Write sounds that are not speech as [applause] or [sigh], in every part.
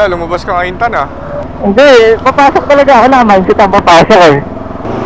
Wala, lumabas ka ngayon tan ah. Hindi, papasok talaga ako na. Mindset ang papasok eh.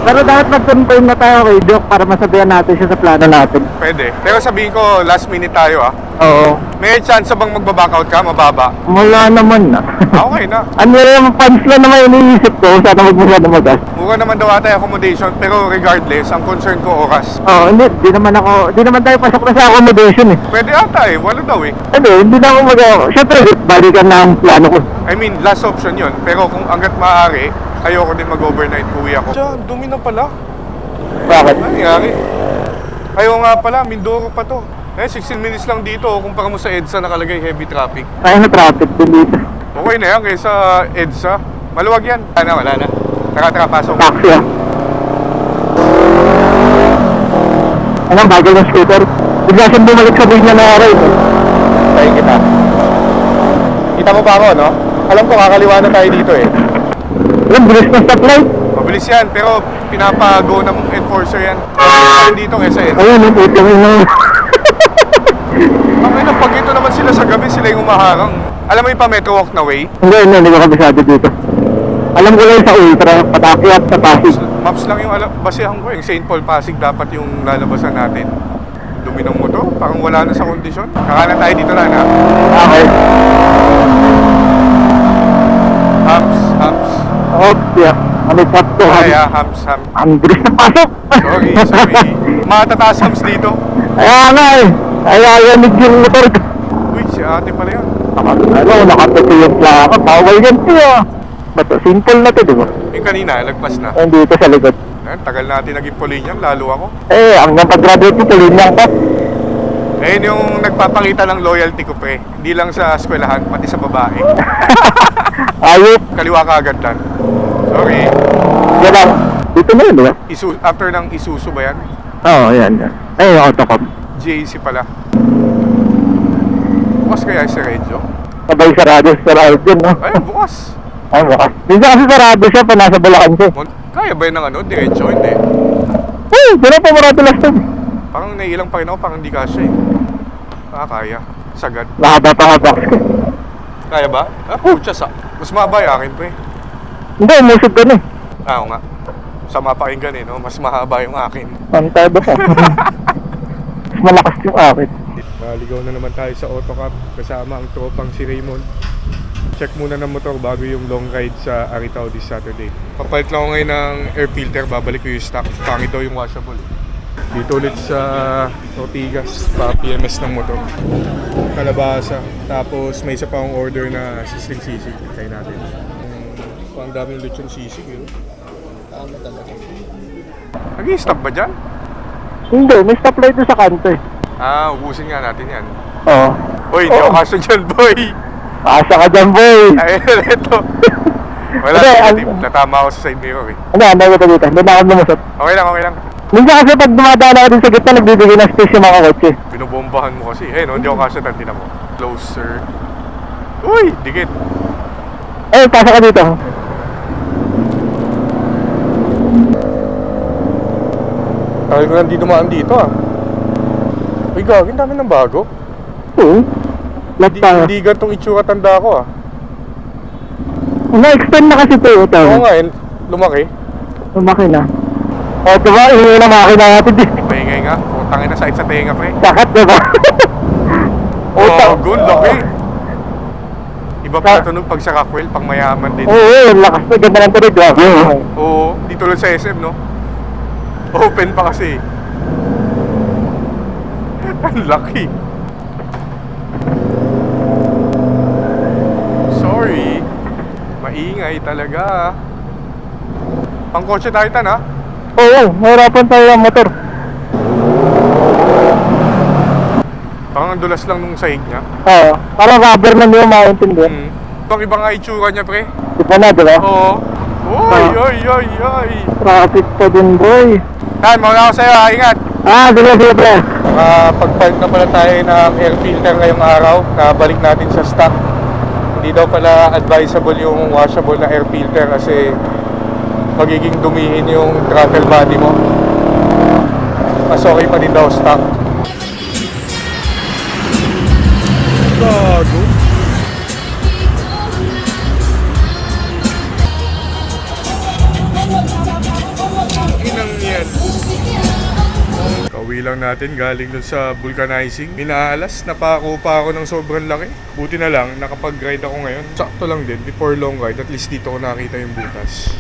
Pero dapat mag-confirm na tayo kay Doc para masabihan natin siya sa plano natin. Pwede. Pero sabihin ko, last minute tayo ah. Oo. May chance bang magbaback out ka? Mababa. Wala naman na. Ah, okay na. [laughs] ano yung fans lang naman iniisip ko sana magmula na magas. Mura naman daw ata yung accommodation, pero regardless, ang concern ko oras. Oo, hindi. Di naman ako, di naman tayo pasok na sa accommodation eh. Pwede ata eh, wala daw eh. Hindi, hindi na ako mag Siyempre, balikan na ang plano ko. I mean, last option yun. Pero kung hanggat maaari, ayoko din mag-overnight, uwi ako. Diyan, dumi na pala. Bakit? Ano nangyari? Ayaw nga pala, Mindoro pa to. Eh, 16 minutes lang dito, kumpara mo sa EDSA nakalagay heavy traffic. Tayo na traffic din dito. Okay na yan kaysa EDSA. Maluwag yan. Wala na, wala na. Tara, tara, pasok. Taxi ah. Anong bagal ng scooter? Bigla siyang bumalik sa buhay niya na ride. Tayo kita. Kita mo pa ako, no? Alam ko, kakaliwa na tayo dito eh. Yung bilis ng stoplight. Mabilis yan, pero pinapago ng enforcer yan. Mabilis dito kaysa EDSA. Ayun, yung yung Okay na, pag ito naman sila sa gabi, sila yung umaharang. Alam mo yung pa Metro Walk na way? Hindi, hindi, hindi ko kabisado dito. Alam ko lang sa ultra, patakyat sa Pasig. Maps lang yung alam, basihan ko yung St. Paul Pasig dapat yung lalabasan natin. Dumi ng motor, parang wala na sa kondisyon. Kakanan tayo dito na, na. Okay. Hams, hams. Oh, yeah. Ano pa to? Ay, ah, hams, hams. Ang bilis pasok. Sorry, sorry. Matataas hams dito. Kaya nga eh. Kaya yanig yung motor. Uy, si ate pala yun. Ano, nakapito yung plaka. Bawal yan siya. Ba't simple na to, di ba? Yung kanina, lagpas na. Nandito sa likod. Ayan, tagal natin naging polinyam, lalo ako. Eh, ang napag-graduate ko, lang pa. Ayun yung nagpapakita ng loyalty ko, pre. Hindi lang sa eskwelahan, pati sa babae. [laughs] Ayop. Kaliwa ka agad lang. Sorry. Yan lang. Dito na yun, di ba? Isu after ng Isuzu ba yan? Oo, oh, yan, yan. Ay, autocom. JAC pala. Bukas kaya si Reggio? Sabay sarado sa sarado dyan, no? Ay, bukas. Ay, bukas. Minsan kasi sarado siya pa nasa Bulacan siya. Kaya ba yun ng ano? Diretso? Hindi. Uy, pero pa marado last time. Parang naiilang pa rin ako, parang hindi kasya eh. Ah, kaya. Sagad. Mahaba pa nga box ko. Kaya ba? Ah, putya sa. Mas mahaba yung akin pa eh. Hindi, umusog ka na eh. Ah, oo nga. Sama pakinggan eh, no? Mas mahaba yung akin. Pantado ka. Mas [laughs] malakas yung akin. Maligaw na naman tayo sa autocamp kasama ang tropang si Raymond. Check muna ng motor bago yung long ride sa Aritaw this Saturday. Papalit lang ako ngayon ng air filter, babalik ko yung stock. Pangit daw yung washable. Dito ulit sa Ortigas, pa PMS ng motor. Kalabasa. Tapos may isa pa akong order na sisig sisig. Try natin. Um, ang daming lechon sisig yun. Tama talaga. Nag-i-stop ba dyan? Hindi, may stoplight doon sa kanto eh. Ah, ubusin nga natin yan. Oo. Hoy, hindi ako kasya dyan, boy! Asa ka dyan, boy. [laughs] Ay, ito. Wala, Hindi, negative. ang- Natama ako sa side mirror eh. Ano, ano ko dito? Doon ako lumusot. Okay lang, okay lang. Minsan kasi pag dumadaan ako din sa gitna, nagbibigay ng space yung mga kotse. Binobombahan mo kasi. Eh, no, hindi ako kasya tinan mo. Closer. Uy, dikit. Eh, pasok ka dito. Tagal ko nandito dumaan dito ah. Uy, gagawin dami ng bago. Oo. Hindi, hindi gantong itsura tanda ko ah. Na-extend na kasi ito. Ito. Oo nga eh, lumaki. Lumaki na. O, diba? Iwi na makina natin dito. Maingay nga. Putangin na sakit sa tenga pre. Sakat, diba? Oh, Utang. good, laki. Iba pa tunog pag sa Rockwell, pang mayaman din. Oo, ang lakas na. Ganda ng tuloy. Grabe. Oo, dito lang sa SM, no? Open pa kasi. [laughs] Ang laki. Sorry. Maingay talaga. Pangkotse tayo tan, ha? Oo, mahirapan tayo ang motor. Parang ang dulas lang nung sahig niya. Oo. Parang rubber na niyo maintindihan. Hmm. Ibang iba nga itsura niya, pre. Diba na, diba? Oo. Oy, oy, oy, oy. Traffic pa din, boy. Tan, mauna ako sa'yo, ha? Ingat. Ah, sige, sige, pre. Nakapag-park na pala tayo ng air filter ngayong araw. Nabalik natin sa stock. Hindi daw pala advisable yung washable na air filter kasi magiging dumihin yung throttle body mo. Mas okay pa din daw stock. Gago. Inang yan. Lang natin galing dun sa vulcanizing. Inaalas, napako pa ako ng sobrang laki. Buti na lang, nakapag-ride ako ngayon. Sakto lang din, before long ride, at least dito ko nakita yung butas.